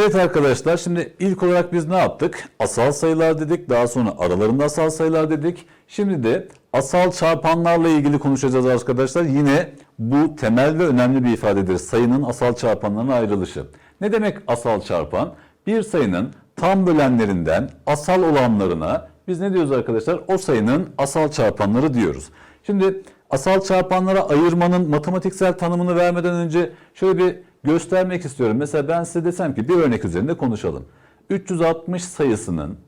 Evet arkadaşlar şimdi ilk olarak biz ne yaptık? Asal sayılar dedik. Daha sonra aralarında asal sayılar dedik. Şimdi de asal çarpanlarla ilgili konuşacağız arkadaşlar. Yine bu temel ve önemli bir ifadedir. Sayının asal çarpanlarına ayrılışı. Ne demek asal çarpan? Bir sayının tam bölenlerinden asal olanlarına biz ne diyoruz arkadaşlar? O sayının asal çarpanları diyoruz. Şimdi asal çarpanlara ayırmanın matematiksel tanımını vermeden önce şöyle bir göstermek istiyorum. Mesela ben size desem ki bir örnek üzerinde konuşalım. 360 sayısının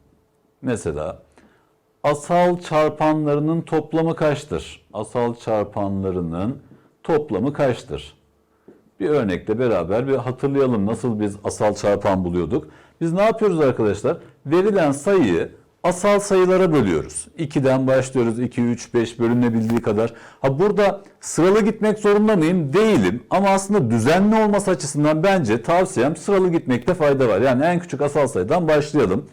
mesela asal çarpanlarının toplamı kaçtır? Asal çarpanlarının toplamı kaçtır? Bir örnekle beraber bir hatırlayalım nasıl biz asal çarpan buluyorduk. Biz ne yapıyoruz arkadaşlar? Verilen sayıyı asal sayılara bölüyoruz. 2'den başlıyoruz. 2, 3, 5 bölünebildiği kadar. Ha burada sıralı gitmek zorunda mıyım? Değilim. Ama aslında düzenli olması açısından bence tavsiyem sıralı gitmekte fayda var. Yani en küçük asal sayıdan başlayalım.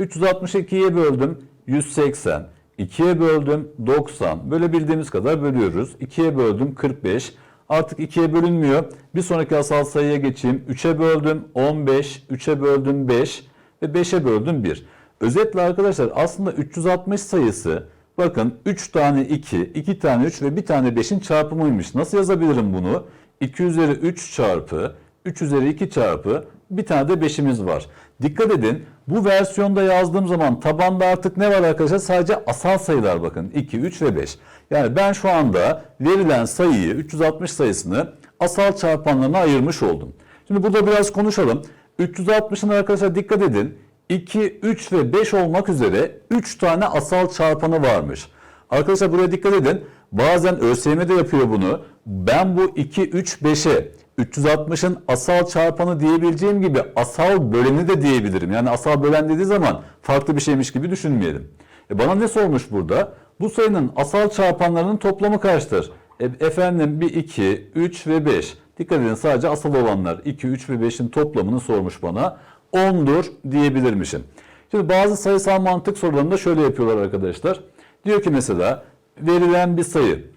362'ye böldüm 180. 2'ye böldüm 90. Böyle bildiğimiz kadar bölüyoruz. 2'ye böldüm 45. Artık 2'ye bölünmüyor. Bir sonraki asal sayıya geçeyim. 3'e böldüm 15. 3'e böldüm 5. Ve 5'e böldüm 1. Özetle arkadaşlar aslında 360 sayısı bakın 3 tane 2, 2 tane 3 ve 1 tane 5'in çarpımıymış. Nasıl yazabilirim bunu? 2 üzeri 3 çarpı 3 üzeri 2 çarpı bir tane de 5'imiz var. Dikkat edin bu versiyonda yazdığım zaman tabanda artık ne var arkadaşlar? Sadece asal sayılar bakın 2, 3 ve 5. Yani ben şu anda verilen sayıyı 360 sayısını asal çarpanlarına ayırmış oldum. Şimdi burada biraz konuşalım. 360'ın arkadaşlar dikkat edin 2, 3 ve 5 olmak üzere 3 tane asal çarpanı varmış. Arkadaşlar buraya dikkat edin. Bazen ÖSYM de yapıyor bunu. Ben bu 2, 3, 5'e 360'ın asal çarpanı diyebileceğim gibi asal böleni de diyebilirim. Yani asal bölen dediği zaman farklı bir şeymiş gibi düşünmeyelim. E bana ne sormuş burada? Bu sayının asal çarpanlarının toplamı kaçtır? E, efendim bir 2, 3 ve 5. Dikkat edin sadece asal olanlar 2, 3 ve 5'in toplamını sormuş bana. 10'dur diyebilirmişim. Şimdi bazı sayısal mantık sorularında şöyle yapıyorlar arkadaşlar. Diyor ki mesela verilen bir sayı.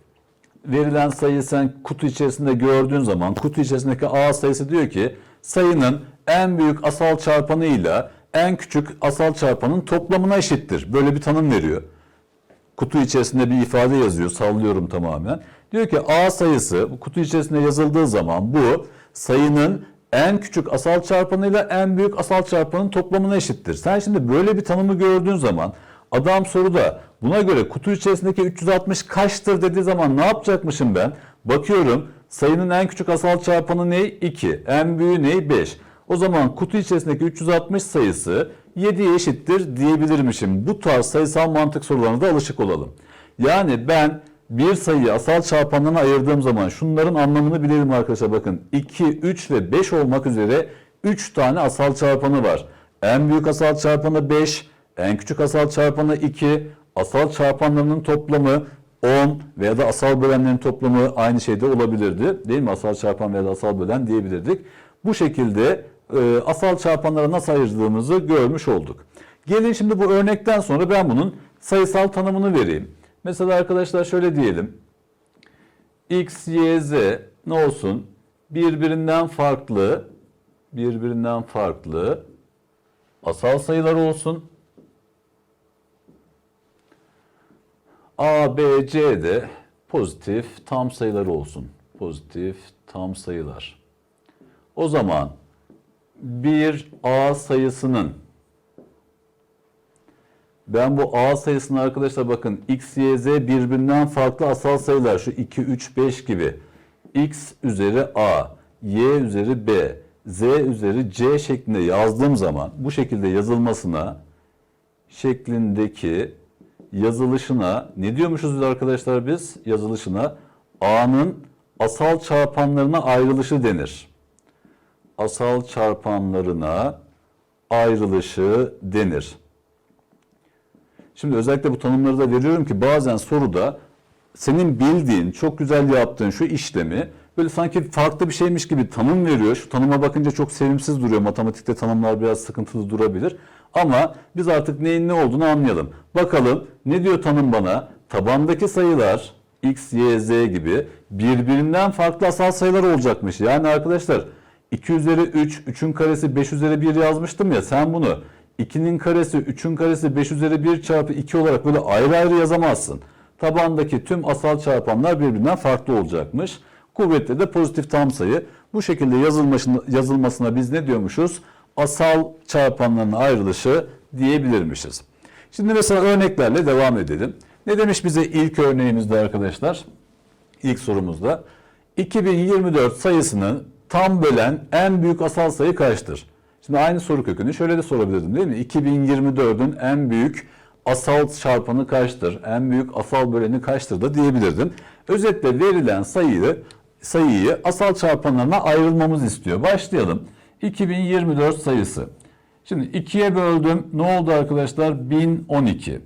Verilen sayıyı sen kutu içerisinde gördüğün zaman kutu içerisindeki A sayısı diyor ki sayının en büyük asal çarpanıyla en küçük asal çarpanın toplamına eşittir. Böyle bir tanım veriyor. Kutu içerisinde bir ifade yazıyor. Sallıyorum tamamen. Diyor ki A sayısı kutu içerisinde yazıldığı zaman bu sayının en küçük asal çarpanıyla en büyük asal çarpanın toplamına eşittir. Sen şimdi böyle bir tanımı gördüğün zaman adam soruda buna göre kutu içerisindeki 360 kaçtır dediği zaman ne yapacakmışım ben? Bakıyorum sayının en küçük asal çarpanı ne? 2. En büyüğü ne? 5. O zaman kutu içerisindeki 360 sayısı 7'ye eşittir diyebilirmişim. Bu tarz sayısal mantık sorularına da alışık olalım. Yani ben bir sayıyı asal çarpanlarına ayırdığım zaman şunların anlamını bilelim arkadaşlar bakın. 2, 3 ve 5 olmak üzere 3 tane asal çarpanı var. En büyük asal çarpanı 5, en küçük asal çarpanı 2, asal çarpanlarının toplamı 10 veya da asal bölenlerin toplamı aynı şeyde olabilirdi. Değil mi? Asal çarpan veya da asal bölen diyebilirdik. Bu şekilde e, asal çarpanlara nasıl ayırdığımızı görmüş olduk. Gelin şimdi bu örnekten sonra ben bunun sayısal tanımını vereyim. Mesela arkadaşlar şöyle diyelim. X, Y, Z ne olsun? Birbirinden farklı, birbirinden farklı asal sayılar olsun. A, B, C de pozitif tam sayılar olsun. Pozitif tam sayılar. O zaman bir A sayısının ben bu A sayısını arkadaşlar bakın X, Y, Z birbirinden farklı asal sayılar. Şu 2, 3, 5 gibi. X üzeri A, Y üzeri B, Z üzeri C şeklinde yazdığım zaman bu şekilde yazılmasına şeklindeki yazılışına ne diyormuşuz arkadaşlar biz? Yazılışına A'nın asal çarpanlarına ayrılışı denir. Asal çarpanlarına ayrılışı denir. Şimdi özellikle bu tanımları da veriyorum ki bazen soruda senin bildiğin, çok güzel yaptığın şu işlemi böyle sanki farklı bir şeymiş gibi tanım veriyor. Şu tanıma bakınca çok sevimsiz duruyor. Matematikte tanımlar biraz sıkıntılı durabilir. Ama biz artık neyin ne olduğunu anlayalım. Bakalım ne diyor tanım bana? Tabandaki sayılar x, y, z gibi birbirinden farklı asal sayılar olacakmış. Yani arkadaşlar 2 üzeri 3, 3'ün karesi 5 üzeri 1 yazmıştım ya sen bunu 2'nin karesi, 3'ün karesi 5 üzeri 1 çarpı 2 olarak böyle ayrı ayrı yazamazsın. Tabandaki tüm asal çarpanlar birbirinden farklı olacakmış. Kuvvetli de pozitif tam sayı. Bu şekilde yazılmasına biz ne diyormuşuz? Asal çarpanların ayrılışı diyebilirmişiz. Şimdi mesela örneklerle devam edelim. Ne demiş bize ilk örneğimizde arkadaşlar? İlk sorumuzda. 2024 sayısını tam bölen en büyük asal sayı kaçtır? Şimdi aynı soru kökünü şöyle de sorabilirdim değil mi? 2024'ün en büyük asal çarpanı kaçtır? En büyük asal böleni kaçtır da diyebilirdim. Özetle verilen sayıyı sayıyı asal çarpanlarına ayrılmamız istiyor. Başlayalım. 2024 sayısı. Şimdi 2'ye böldüm. Ne oldu arkadaşlar? 1012.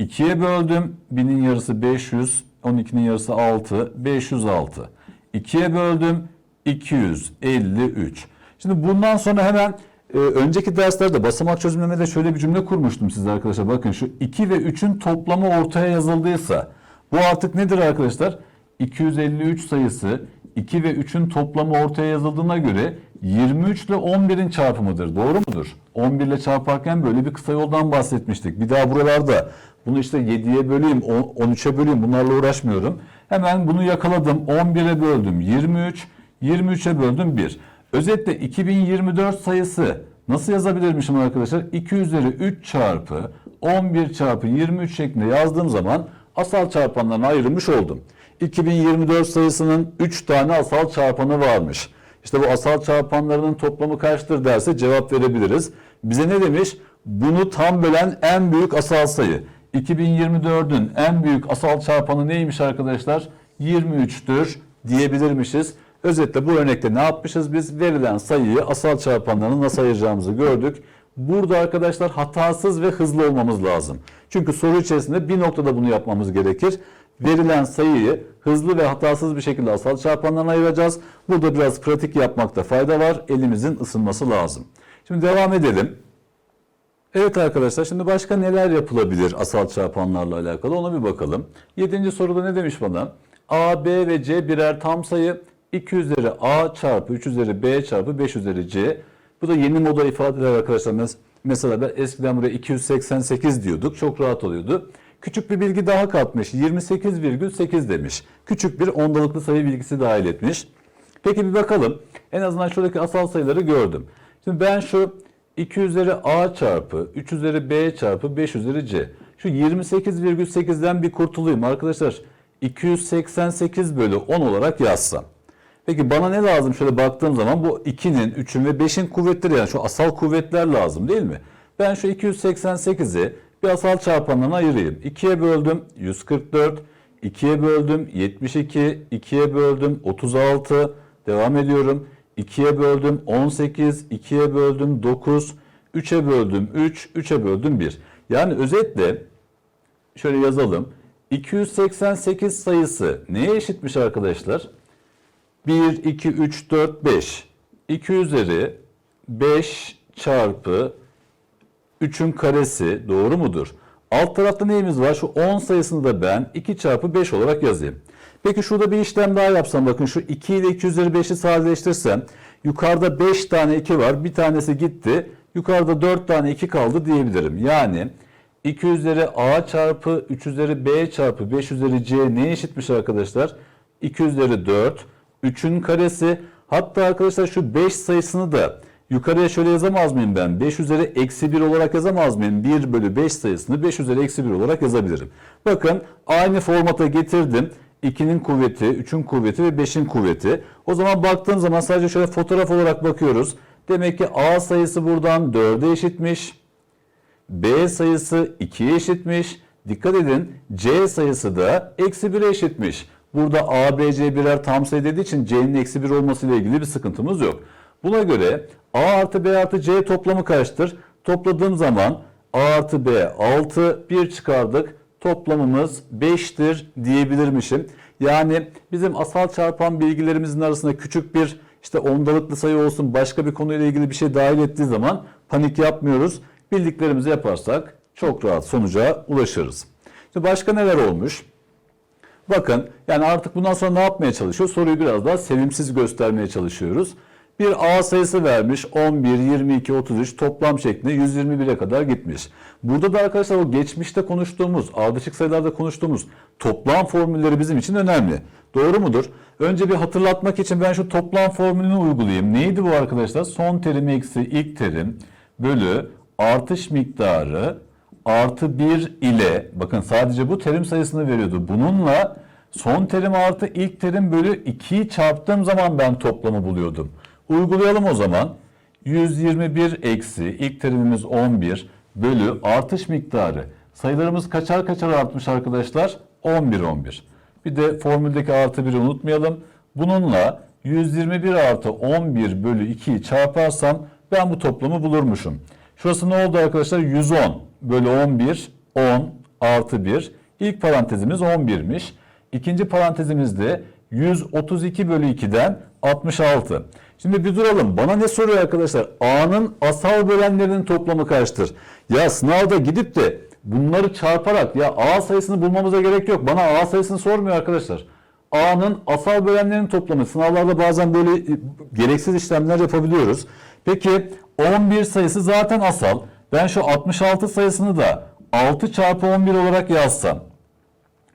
2'ye böldüm. 1000'in yarısı 500. 12'nin yarısı 6. 506. 2'ye böldüm. 253. Şimdi bundan sonra hemen e, önceki derslerde basamak çözümlemede şöyle bir cümle kurmuştum size arkadaşlar. Bakın şu 2 ve 3'ün toplamı ortaya yazıldıysa bu artık nedir arkadaşlar? 253 sayısı 2 ve 3'ün toplamı ortaya yazıldığına göre 23 ile 11'in çarpımıdır. Doğru mudur? 11 ile çarparken böyle bir kısa yoldan bahsetmiştik. Bir daha buralarda bunu işte 7'ye böleyim, 13'e böleyim bunlarla uğraşmıyorum. Hemen bunu yakaladım. 11'e böldüm 23, 23'e böldüm 1. Özetle 2024 sayısı nasıl yazabilirmişim arkadaşlar? 2 üzeri 3 çarpı 11 çarpı 23 şeklinde yazdığım zaman asal çarpanlarına ayrılmış oldum. 2024 sayısının 3 tane asal çarpanı varmış. İşte bu asal çarpanlarının toplamı kaçtır derse cevap verebiliriz. Bize ne demiş? Bunu tam bölen en büyük asal sayı. 2024'ün en büyük asal çarpanı neymiş arkadaşlar? 23'tür diyebilirmişiz. Özetle bu örnekte ne yapmışız biz? Verilen sayıyı asal çarpanlarını nasıl ayıracağımızı gördük. Burada arkadaşlar hatasız ve hızlı olmamız lazım. Çünkü soru içerisinde bir noktada bunu yapmamız gerekir. Verilen sayıyı hızlı ve hatasız bir şekilde asal çarpanlarına ayıracağız. Burada biraz pratik yapmakta fayda var. Elimizin ısınması lazım. Şimdi devam edelim. Evet arkadaşlar şimdi başka neler yapılabilir asal çarpanlarla alakalı ona bir bakalım. Yedinci soruda ne demiş bana? A, B ve C birer tam sayı. 2 üzeri A çarpı 3 üzeri B çarpı 5 üzeri C. Bu da yeni moda ifadeler arkadaşlar. Mesela ben eskiden buraya 288 diyorduk. Çok rahat oluyordu. Küçük bir bilgi daha katmış. 28,8 demiş. Küçük bir ondalıklı sayı bilgisi dahil etmiş. Peki bir bakalım. En azından şuradaki asal sayıları gördüm. Şimdi ben şu 2 üzeri A çarpı 3 üzeri B çarpı 5 üzeri C. Şu 28,8'den bir kurtulayım arkadaşlar. 288 bölü 10 olarak yazsam. Peki bana ne lazım şöyle baktığım zaman bu 2'nin, 3'ün ve 5'in kuvvetleri yani şu asal kuvvetler lazım değil mi? Ben şu 288'i bir asal çarpanlarına ayırayım. 2'ye böldüm 144, 2'ye böldüm 72, 2'ye böldüm 36, devam ediyorum. 2'ye böldüm 18, 2'ye böldüm 9, 3'e böldüm 3, 3'e böldüm 1. Yani özetle şöyle yazalım. 288 sayısı neye eşitmiş arkadaşlar? 1, 2, 3, 4, 5. 2 üzeri 5 çarpı 3'ün karesi doğru mudur? Alt tarafta neyimiz var? Şu 10 sayısını da ben 2 çarpı 5 olarak yazayım. Peki şurada bir işlem daha yapsam bakın şu 2 ile 2 üzeri 5'i sadeleştirsem yukarıda 5 tane 2 var bir tanesi gitti yukarıda 4 tane 2 kaldı diyebilirim. Yani 2 üzeri a çarpı 3 üzeri b çarpı 5 üzeri c neye eşitmiş arkadaşlar? 2 üzeri 4 3'ün karesi hatta arkadaşlar şu 5 sayısını da yukarıya şöyle yazamaz mıyım ben? 5 üzeri eksi 1 olarak yazamaz mıyım? 1 bölü 5 sayısını 5 üzeri eksi 1 olarak yazabilirim. Bakın aynı formata getirdim. 2'nin kuvveti, 3'ün kuvveti ve 5'in kuvveti. O zaman baktığım zaman sadece şöyle fotoğraf olarak bakıyoruz. Demek ki A sayısı buradan 4'e eşitmiş. B sayısı 2'ye eşitmiş. Dikkat edin C sayısı da eksi 1'e eşitmiş. Burada A, B, C birer tam sayı dediği için C'nin eksi 1 olmasıyla ilgili bir sıkıntımız yok. Buna göre A artı B artı C toplamı kaçtır? Topladığım zaman A artı B 6, 1 çıkardık. Toplamımız 5'tir diyebilirmişim. Yani bizim asal çarpan bilgilerimizin arasında küçük bir işte ondalıklı sayı olsun başka bir konuyla ilgili bir şey dahil ettiği zaman panik yapmıyoruz. Bildiklerimizi yaparsak çok rahat sonuca ulaşırız. Şimdi başka neler olmuş? Bakın yani artık bundan sonra ne yapmaya çalışıyor? Soruyu biraz daha sevimsiz göstermeye çalışıyoruz. Bir A sayısı vermiş 11, 22, 33 toplam şeklinde 121'e kadar gitmiş. Burada da arkadaşlar o geçmişte konuştuğumuz, ardışık sayılarda konuştuğumuz toplam formülleri bizim için önemli. Doğru mudur? Önce bir hatırlatmak için ben şu toplam formülünü uygulayayım. Neydi bu arkadaşlar? Son terim eksi ilk terim bölü artış miktarı artı 1 ile bakın sadece bu terim sayısını veriyordu. Bununla son terim artı ilk terim bölü 2'yi çarptığım zaman ben toplamı buluyordum. Uygulayalım o zaman. 121 eksi ilk terimimiz 11 bölü artış miktarı. Sayılarımız kaçar kaçar artmış arkadaşlar? 11 11. Bir de formüldeki artı 1'i unutmayalım. Bununla 121 artı 11 bölü 2'yi çarparsam ben bu toplamı bulurmuşum. Şurası ne oldu arkadaşlar? 110 bölü 11 10 artı 1. İlk parantezimiz 11'miş. İkinci parantezimizde 132 bölü 2'den 66. Şimdi bir duralım. Bana ne soruyor arkadaşlar? A'nın asal bölenlerinin toplamı kaçtır? Ya sınavda gidip de bunları çarparak ya A sayısını bulmamıza gerek yok. Bana A sayısını sormuyor arkadaşlar. A'nın asal bölenlerinin toplamı. Sınavlarda bazen böyle e, gereksiz işlemler yapabiliyoruz. Peki 11 sayısı zaten asal. Ben şu 66 sayısını da 6 çarpı 11 olarak yazsam.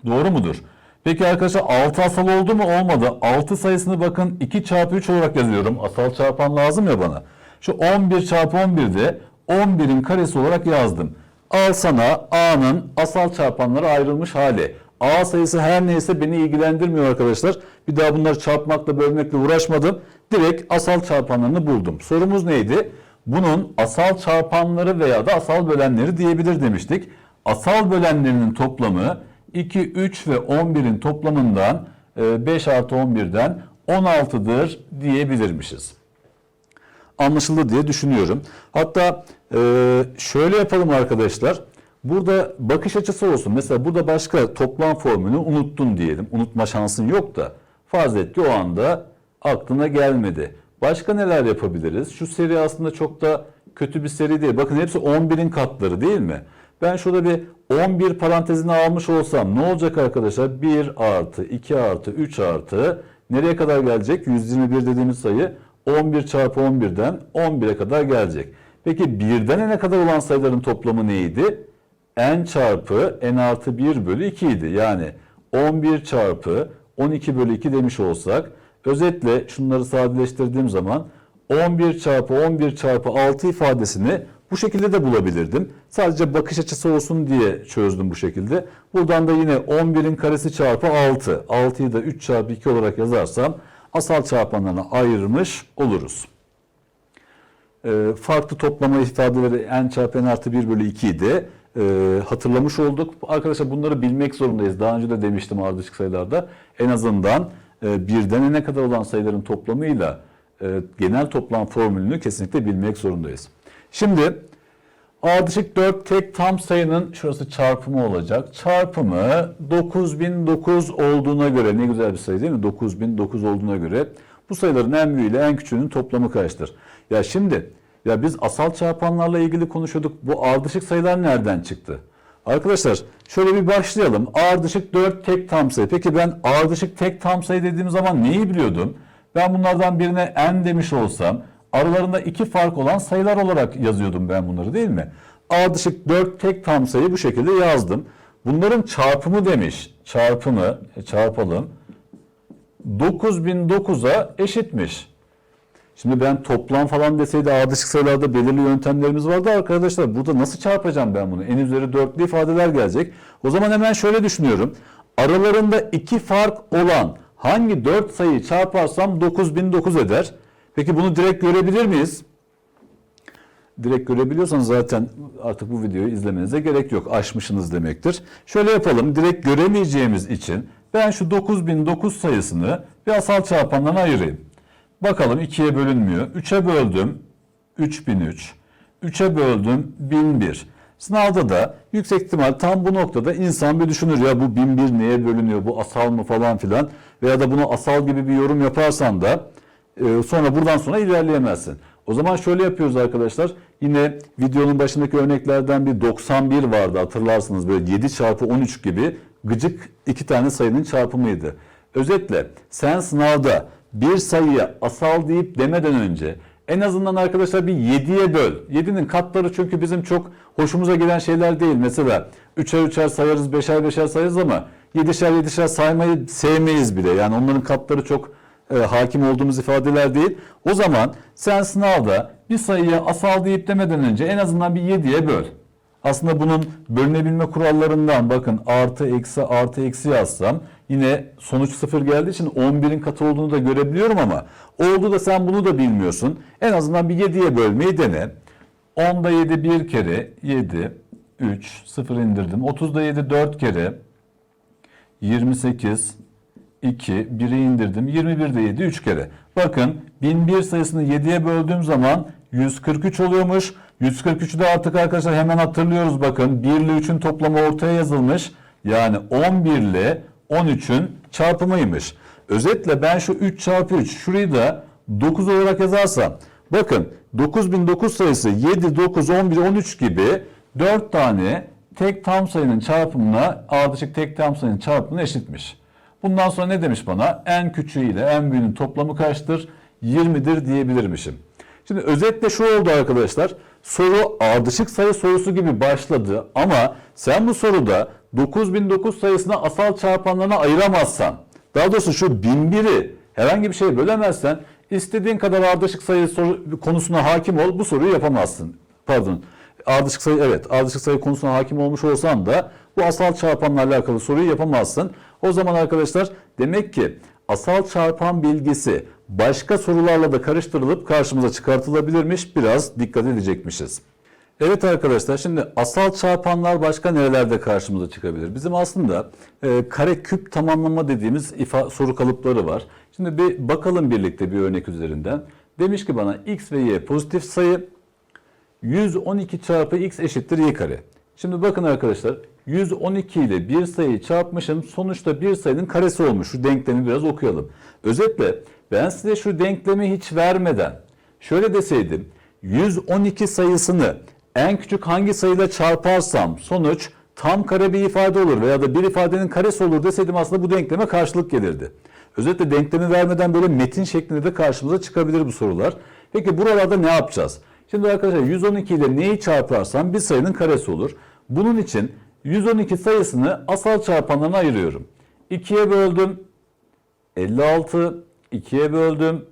Doğru mudur? Peki arkadaşlar 6 asal oldu mu? Olmadı. 6 sayısını bakın 2 çarpı 3 olarak yazıyorum. Asal çarpan lazım ya bana. Şu 11 çarpı 11'de 11'in karesi olarak yazdım. Al sana A'nın asal çarpanları ayrılmış hali. A sayısı her neyse beni ilgilendirmiyor arkadaşlar. Bir daha bunları çarpmakla bölmekle uğraşmadım. Direkt asal çarpanlarını buldum. Sorumuz neydi? Bunun asal çarpanları veya da asal bölenleri diyebilir demiştik. Asal bölenlerinin toplamı 2, 3 ve 11'in toplamından e, 5 artı 11'den 16'dır diyebilirmişiz anlaşıldı diye düşünüyorum. Hatta e, şöyle yapalım arkadaşlar. Burada bakış açısı olsun. Mesela burada başka toplam formülünü unuttun diyelim. Unutma şansın yok da farz et ki o anda aklına gelmedi. Başka neler yapabiliriz? Şu seri aslında çok da kötü bir seri değil. Bakın hepsi 11'in katları değil mi? Ben şurada bir 11 parantezini almış olsam ne olacak arkadaşlar? 1 artı 2 artı 3 artı nereye kadar gelecek? 121 dediğimiz sayı 11 çarpı 11'den 11'e kadar gelecek. Peki birden n'e kadar olan sayıların toplamı neydi? n çarpı n artı 1 bölü 2 idi. Yani 11 çarpı 12 bölü 2 demiş olsak özetle şunları sadeleştirdiğim zaman 11 çarpı 11 çarpı 6 ifadesini bu şekilde de bulabilirdim. Sadece bakış açısı olsun diye çözdüm bu şekilde. Buradan da yine 11'in karesi çarpı 6. 6'yı da 3 çarpı 2 olarak yazarsam asal çarpanlarına ayırmış oluruz. E, farklı toplama ifadeleri n çarpı n artı 1 bölü 2'yi de e, hatırlamış olduk. Arkadaşlar bunları bilmek zorundayız. Daha önce de demiştim ardışık sayılarda. En azından e, birden kadar olan sayıların toplamıyla e, genel toplam formülünü kesinlikle bilmek zorundayız. Şimdi ardışık 4 tek tam sayının şurası çarpımı olacak. Çarpımı 9009 olduğuna göre ne güzel bir sayı değil mi? 9009 olduğuna göre bu sayıların en büyüğü ile en küçüğünün toplamı kaçtır? Ya şimdi ya biz asal çarpanlarla ilgili konuşuyorduk. Bu ardışık sayılar nereden çıktı? Arkadaşlar şöyle bir başlayalım. Ardışık 4 tek tam sayı. Peki ben ardışık tek tam sayı dediğim zaman neyi biliyordum? Ben bunlardan birine n demiş olsam aralarında iki fark olan sayılar olarak yazıyordum ben bunları değil mi? Ardışık 4 tek tam sayı bu şekilde yazdım. Bunların çarpımı demiş. Çarpımı e, çarpalım. 9009'a eşitmiş. Şimdi ben toplam falan deseydi ardışık sayılarda belirli yöntemlerimiz vardı arkadaşlar. Burada nasıl çarpacağım ben bunu? En üzeri dörtlü ifadeler gelecek. O zaman hemen şöyle düşünüyorum. Aralarında iki fark olan hangi dört sayıyı çarparsam 9009 eder. Peki bunu direkt görebilir miyiz? Direkt görebiliyorsanız zaten artık bu videoyu izlemenize gerek yok. Aşmışsınız demektir. Şöyle yapalım. Direkt göremeyeceğimiz için ben şu 9009 sayısını bir asal çarpanlarına ayırayım. Bakalım 2'ye bölünmüyor. 3'e böldüm 3003. 3'e böldüm 1001. Sınavda da yüksek ihtimal tam bu noktada insan bir düşünür ya bu 1001 neye bölünüyor bu asal mı falan filan veya da bunu asal gibi bir yorum yaparsan da e, sonra buradan sonra ilerleyemezsin. O zaman şöyle yapıyoruz arkadaşlar. Yine videonun başındaki örneklerden bir 91 vardı hatırlarsınız böyle 7 çarpı 13 gibi gıcık iki tane sayının çarpımıydı. Özetle sen sınavda bir sayıya asal deyip demeden önce en azından arkadaşlar bir 7'ye böl. 7'nin katları çünkü bizim çok hoşumuza giden şeyler değil. Mesela 3'er 3'er sayarız, 5'er 5'er sayarız ama 7'şer 7'şer saymayı sevmeyiz bile. Yani onların katları çok e, hakim olduğumuz ifadeler değil. O zaman sen sınavda bir sayıya asal deyip demeden önce en azından bir 7'ye böl. Aslında bunun bölünebilme kurallarından bakın artı eksi artı eksi yazsam yine sonuç sıfır geldiği için 11'in katı olduğunu da görebiliyorum ama oldu da sen bunu da bilmiyorsun. En azından bir 7'ye bölmeyi dene. 10'da 7 bir kere 7 3 0 indirdim. 30'da 7 4 kere 28 2 1'i indirdim. 21'de 7 3 kere. Bakın 1001 sayısını 7'ye böldüğüm zaman 143 oluyormuş. 143'ü de artık arkadaşlar hemen hatırlıyoruz bakın. 1 ile 3'ün toplamı ortaya yazılmış. Yani 11 ile 13'ün çarpımıymış. Özetle ben şu 3 çarpı 3 şurayı da 9 olarak yazarsam bakın 9009 sayısı 7, 9, 11, 13 gibi 4 tane tek tam sayının çarpımına ardışık tek tam sayının çarpımına eşitmiş. Bundan sonra ne demiş bana? En küçüğü ile en büyüğünün toplamı kaçtır? 20'dir diyebilirmişim. Şimdi özetle şu oldu arkadaşlar. Soru ardışık sayı sorusu gibi başladı ama sen bu soruda 9009 sayısına asal çarpanlarına ayıramazsan, daha doğrusu şu 1001'i herhangi bir şeye bölemezsen istediğin kadar ardışık sayı soru, konusuna hakim ol bu soruyu yapamazsın. Pardon. Ardışık sayı evet ardışık sayı konusuna hakim olmuş olsan da bu asal çarpanla alakalı soruyu yapamazsın. O zaman arkadaşlar demek ki asal çarpan bilgisi başka sorularla da karıştırılıp karşımıza çıkartılabilirmiş. Biraz dikkat edecekmişiz. Evet arkadaşlar şimdi asal çarpanlar başka nerelerde karşımıza çıkabilir? Bizim aslında e, kare küp tamamlama dediğimiz ifa, soru kalıpları var. Şimdi bir bakalım birlikte bir örnek üzerinden. Demiş ki bana x ve y pozitif sayı 112 çarpı x eşittir y kare. Şimdi bakın arkadaşlar 112 ile bir sayıyı çarpmışım. Sonuçta bir sayının karesi olmuş. Şu denklemi biraz okuyalım. Özetle ben size şu denklemi hiç vermeden şöyle deseydim 112 sayısını en küçük hangi sayıyla çarparsam sonuç tam kare bir ifade olur veya da bir ifadenin karesi olur deseydim aslında bu denkleme karşılık gelirdi. Özetle denklemi vermeden böyle metin şeklinde de karşımıza çıkabilir bu sorular. Peki buralarda ne yapacağız? Şimdi arkadaşlar 112 ile neyi çarparsam bir sayının karesi olur. Bunun için 112 sayısını asal çarpanlarına ayırıyorum. 2'ye böldüm 56, 2'ye böldüm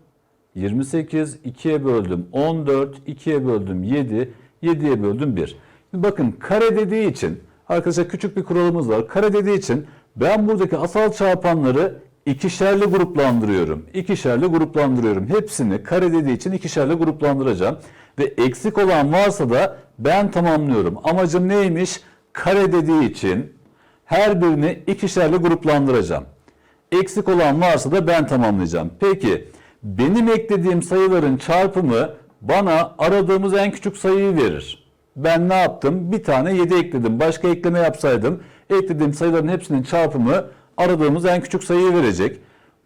28, 2'ye böldüm 14, 2'ye böldüm 7, 7'ye böldüm 1. Şimdi bakın kare dediği için arkadaşlar küçük bir kuralımız var. Kare dediği için ben buradaki asal çarpanları ikişerli gruplandırıyorum. İkişerli gruplandırıyorum. Hepsini kare dediği için ikişerli gruplandıracağım. Ve eksik olan varsa da ben tamamlıyorum. Amacım neymiş? Kare dediği için her birini ikişerli gruplandıracağım. Eksik olan varsa da ben tamamlayacağım. Peki benim eklediğim sayıların çarpımı bana aradığımız en küçük sayıyı verir. Ben ne yaptım? Bir tane 7 ekledim. Başka ekleme yapsaydım eklediğim sayıların hepsinin çarpımı aradığımız en küçük sayıyı verecek.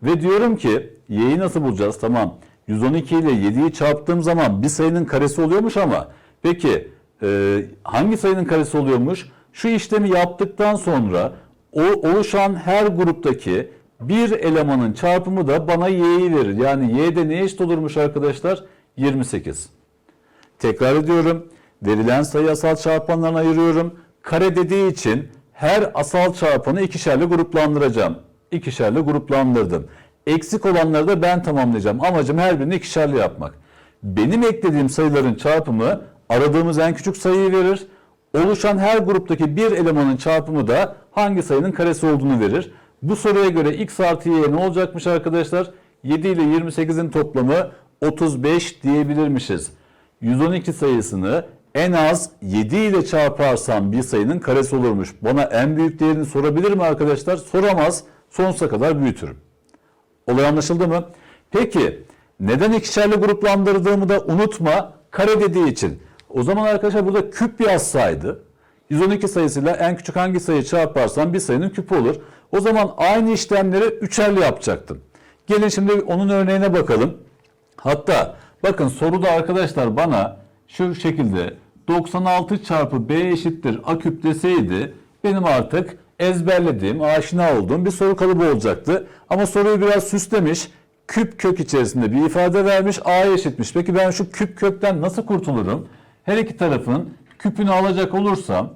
Ve diyorum ki y'yi nasıl bulacağız? Tamam 112 ile 7'yi çarptığım zaman bir sayının karesi oluyormuş ama peki e, hangi sayının karesi oluyormuş? Şu işlemi yaptıktan sonra o oluşan her gruptaki bir elemanın çarpımı da bana y'yi verir. Yani y'de ne eşit olurmuş arkadaşlar? 28. Tekrar ediyorum. Verilen sayı asal çarpanlarına ayırıyorum. Kare dediği için her asal çarpanı ikişerli gruplandıracağım. İkişerli gruplandırdım. Eksik olanları da ben tamamlayacağım. Amacım her birini ikişerli yapmak. Benim eklediğim sayıların çarpımı aradığımız en küçük sayıyı verir. Oluşan her gruptaki bir elemanın çarpımı da hangi sayının karesi olduğunu verir. Bu soruya göre x artı y ne olacakmış arkadaşlar? 7 ile 28'in toplamı 35 diyebilirmişiz. 112 sayısını en az 7 ile çarparsam bir sayının karesi olurmuş. Bana en büyük değerini sorabilir mi arkadaşlar? Soramaz. Sonsuza kadar büyütürüm. Olay anlaşıldı mı? Peki neden ikişerli gruplandırdığımı da unutma. Kare dediği için. O zaman arkadaşlar burada küp yazsaydı 112 sayısıyla en küçük hangi sayıyı çarparsam bir sayının küpü olur. O zaman aynı işlemleri üçerli yapacaktım. Gelin şimdi onun örneğine bakalım. Hatta bakın soruda arkadaşlar bana şu şekilde 96 çarpı b eşittir a küp deseydi benim artık ezberlediğim, aşina olduğum bir soru kalıbı olacaktı. Ama soruyu biraz süslemiş. küp kök içerisinde bir ifade vermiş. A'ya eşitmiş. Peki ben şu küp kökten nasıl kurtulurum? Her iki tarafın küpünü alacak olursam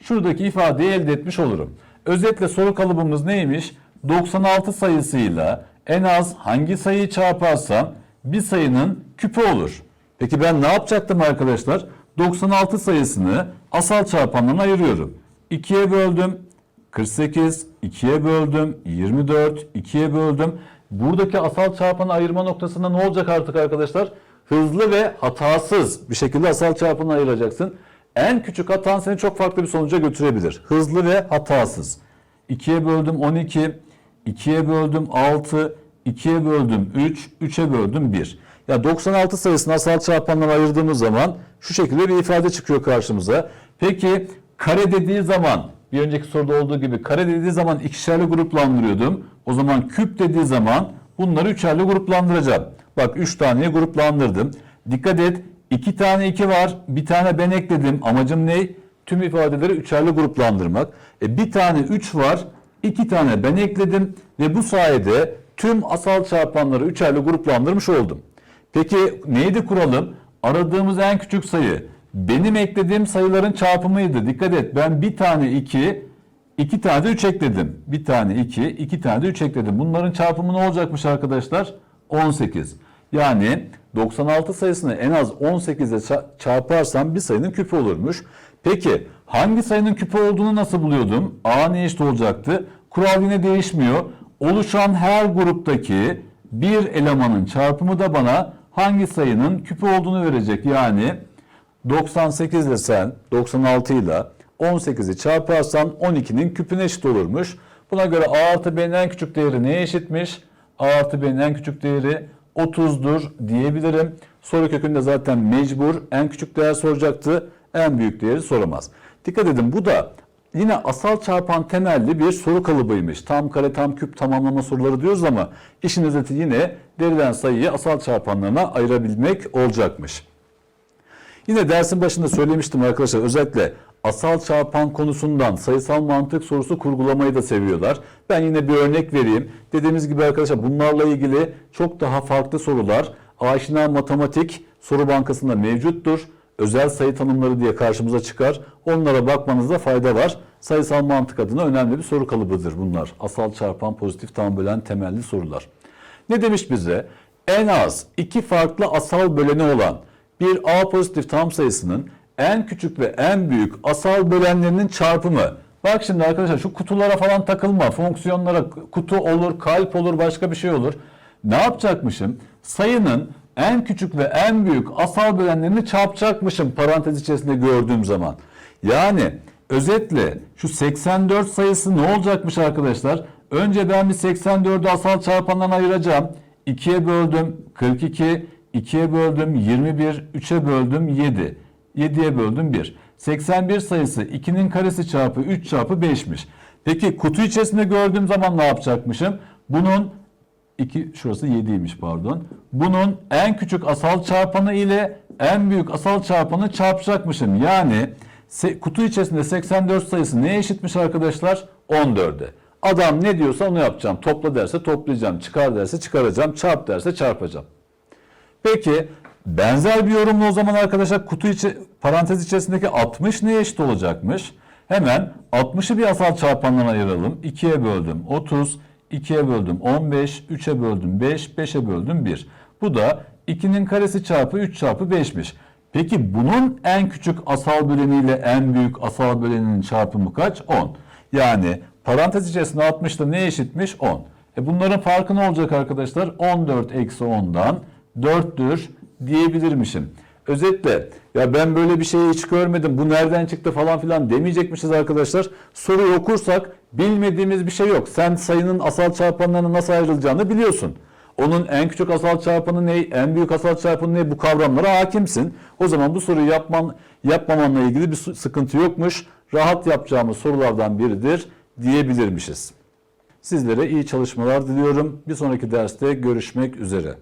şuradaki ifadeyi elde etmiş olurum. Özetle soru kalıbımız neymiş? 96 sayısıyla en az hangi sayıyı çarparsam bir sayının küpü olur. Peki ben ne yapacaktım arkadaşlar? 96 sayısını asal çarpanlarına ayırıyorum. 2'ye böldüm 48, 2'ye böldüm 24, 2'ye böldüm. Buradaki asal çarpanı ayırma noktasında ne olacak artık arkadaşlar? Hızlı ve hatasız bir şekilde asal çarpanı ayıracaksın. En küçük hatan seni çok farklı bir sonuca götürebilir. Hızlı ve hatasız. 2'ye böldüm 12, 2'ye böldüm 6, 2'ye böldüm 3, 3'e böldüm 1. Ya 96 sayısını asal çarpanlara ayırdığımız zaman şu şekilde bir ifade çıkıyor karşımıza. Peki kare dediği zaman bir önceki soruda olduğu gibi kare dediği zaman ikişerli gruplandırıyordum. O zaman küp dediği zaman bunları üçerli gruplandıracağım. Bak 3 taneye gruplandırdım. Dikkat et 2 tane 2 var. Bir tane ben ekledim. Amacım ne? Tüm ifadeleri üçerli gruplandırmak. E, bir tane 3 var. iki tane ben ekledim. Ve bu sayede tüm asal çarpanları üçerli gruplandırmış oldum. Peki neydi kuralım? Aradığımız en küçük sayı benim eklediğim sayıların çarpımıydı. Dikkat et ben bir tane 2, iki tane de 3 ekledim. Bir tane 2, iki tane de 3 ekledim. Bunların çarpımı ne olacakmış arkadaşlar? 18. Yani 96 sayısını en az 18 ile ça- çarparsam bir sayının küpü olurmuş. Peki hangi sayının küpü olduğunu nasıl buluyordum? A ne eşit olacaktı? Kural yine değişmiyor. Oluşan her gruptaki bir elemanın çarpımı da bana hangi sayının küpü olduğunu verecek. Yani 98 ile sen 96 ile 18'i çarparsan 12'nin küpüne eşit olurmuş. Buna göre A artı B'nin en küçük değeri neye eşitmiş? A artı B'nin en küçük değeri 30'dur diyebilirim. Soru kökünde zaten mecbur en küçük değer soracaktı. En büyük değeri soramaz. Dikkat edin bu da yine asal çarpan temelli bir soru kalıbıymış. Tam kare tam küp tamamlama soruları diyoruz ama işin özeti yine verilen sayıyı asal çarpanlarına ayırabilmek olacakmış. Yine dersin başında söylemiştim arkadaşlar özellikle asal çarpan konusundan sayısal mantık sorusu kurgulamayı da seviyorlar. Ben yine bir örnek vereyim. Dediğimiz gibi arkadaşlar bunlarla ilgili çok daha farklı sorular aşina matematik soru bankasında mevcuttur. Özel sayı tanımları diye karşımıza çıkar. Onlara bakmanızda fayda var. Sayısal mantık adına önemli bir soru kalıbıdır bunlar. Asal çarpan, pozitif tam bölen temelli sorular. Ne demiş bize? En az iki farklı asal böleni olan bir A pozitif tam sayısının en küçük ve en büyük asal bölenlerinin çarpımı. Bak şimdi arkadaşlar şu kutulara falan takılma. Fonksiyonlara kutu olur, kalp olur, başka bir şey olur. Ne yapacakmışım? Sayının en küçük ve en büyük asal bölenlerini çarpacakmışım parantez içerisinde gördüğüm zaman. Yani özetle şu 84 sayısı ne olacakmış arkadaşlar? Önce ben bir 84'ü asal çarpandan ayıracağım. 2'ye böldüm 42, 2'ye böldüm 21, 3'e böldüm 7. 7'ye böldüm 1. 81 sayısı 2'nin karesi çarpı 3 çarpı 5'miş. Peki kutu içerisinde gördüğüm zaman ne yapacakmışım? Bunun 2 şurası 7'ymiş pardon. Bunun en küçük asal çarpanı ile en büyük asal çarpanı çarpacakmışım. Yani kutu içerisinde 84 sayısı neye eşitmiş arkadaşlar? 14'e. Adam ne diyorsa onu yapacağım. Topla derse toplayacağım. Çıkar derse çıkaracağım. Çarp derse çarpacağım. Peki benzer bir yorumla o zaman arkadaşlar kutu içi parantez içerisindeki 60 neye eşit olacakmış? Hemen 60'ı bir asal çarpandan ayıralım. 2'ye böldüm 30, 2'ye böldüm 15, 3'e böldüm 5, 5'e böldüm 1. Bu da 2'nin karesi çarpı 3 çarpı 5'miş. Peki bunun en küçük asal böleniyle en büyük asal böleninin çarpımı kaç? 10. Yani parantez içerisinde 60 da neye eşitmiş? 10. E bunların farkı ne olacak arkadaşlar? 14 eksi 10'dan 4'tür diyebilirmişim. Özetle ya ben böyle bir şeyi hiç görmedim bu nereden çıktı falan filan demeyecekmişiz arkadaşlar. Soruyu okursak bilmediğimiz bir şey yok. Sen sayının asal çarpanlarının nasıl ayrılacağını biliyorsun. Onun en küçük asal çarpanı ne, en büyük asal çarpanı ne bu kavramlara hakimsin. O zaman bu soruyu yapman, yapmamanla ilgili bir sı- sıkıntı yokmuş. Rahat yapacağımız sorulardan biridir diyebilirmişiz. Sizlere iyi çalışmalar diliyorum. Bir sonraki derste görüşmek üzere.